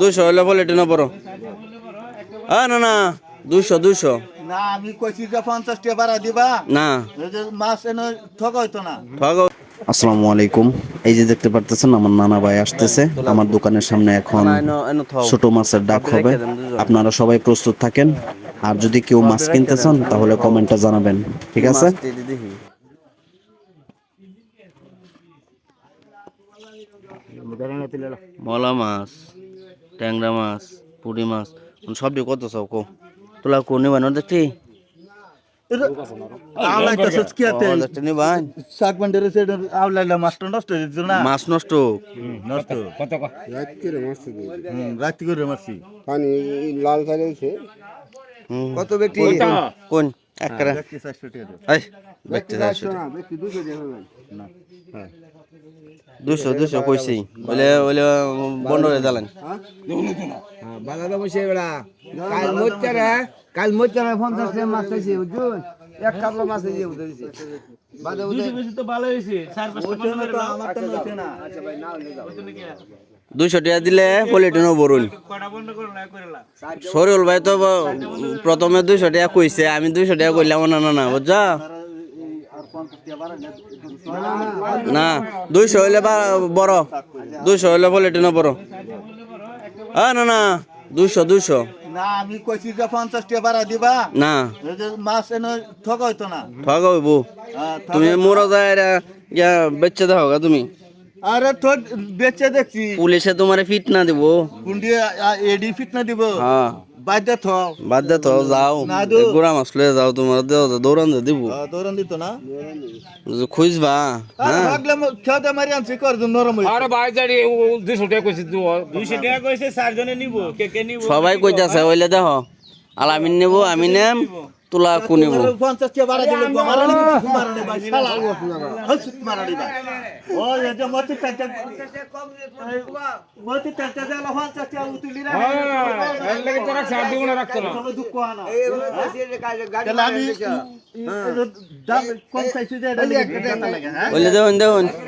দুইশো হলে বলে এটা না বড় হ্যাঁ না না দুইশো দুইশো। না আমি কইছি যে পঞ্চাশ টাকা ভাড়া দিবা। না। এই মাছ এনে ঠকা হইতো না। ঠক আসসালামু আলাইকুম। এই যে দেখতে পারতেছেন আমার নানা ভাই আসতেছে। আমার দোকানের সামনে এখন ছোট মাছের ডাক হবে। আপনারা সবাই প্রস্তুত থাকেন। আর যদি কেউ মাছ কিনতে চান তাহলে কমেন্টে জানাবেন। ঠিক আছে? মলা মাছ। ট্যাংরা মাছ পুঁটি মাছ সবটি কত সব কো তোলা কো দেখছি নিবান? না? মাছ নষ্ট নষ্ট রাত্রি করে মারছি। পানি লাল কত ব্যক্তি কোন? একরা। এই ব্যক্তি দুশো দুশো দুশো কইছি। বলে বলে বন্ধ হয়ে? দিলেন বসে বেড়া কাল মরছে রে কাল মরছে রে পঞ্চাশ টাকা মাছ চাইছে বুঝুন এক কাপলা মাছ দিয়ে বুঝেছি বাধা বুঝে ওইটা না তো আমার তো নইছে না। দুইশো টাকা দিলে পলিটিনও বরুন সরুল ভাই তো প্রথমে দুইশো টাকা কইছে আমি দুইশো টাকা কইলাম না না না বুঝছ? না দুইশো হইলে বড়। দুইশো হইলে পলিটিনও বড়। হ্যাঁ না না দুইশো দুইশো। না আমি কইছি যে পঞ্চাশ টাকা ভাড়া দিবা। না। এই যে মাছ এনে ঠকা হইতো না। ঠক হইব হ্যাঁ, ঠকা- তুমি মোরা যায় ইয়া বেচে দাও গা তুমি। আরে তো বেচে দেখছি। পুলিশে তোমারে ফিট না দিব। কুন্ডি এডি ফিট না দিব। হ্যাঁ। বাধ্য থ বাদ দে তো যাও গোড়া মাছ লয়ে যাও তোমার দেও দৌড়ান দিব। দৌড়ান দিত না? খুঁজবা হ্যাঁ খেতে মারি আনছি কর নরম। আরে ভাই জানি দুশো টাকা কইছি দুইশো টাকা কইছে চারজনে নিব কে কে নিব। সবাই কইতাছে ওইলে দেখো আলামিন আমি নেব আমি নেম। তোলা কু নিব তোমার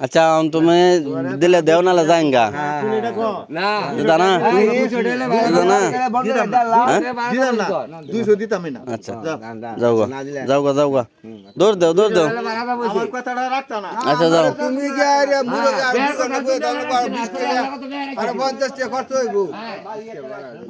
আচ্ছা তুমি দিলে দেও না দিতা না দিতা না দুইশো দিতামই না আচ্ছা যাও গা যাও গা যাও গা দৌড় দেও দৌড় দেও আমার কথাটা রাখতা না আচ্ছা যাও তুমি কি আরে মুরগা মুরগা কই দাও আর 20 টাকা আর 50 টাকা খরচ হইবো।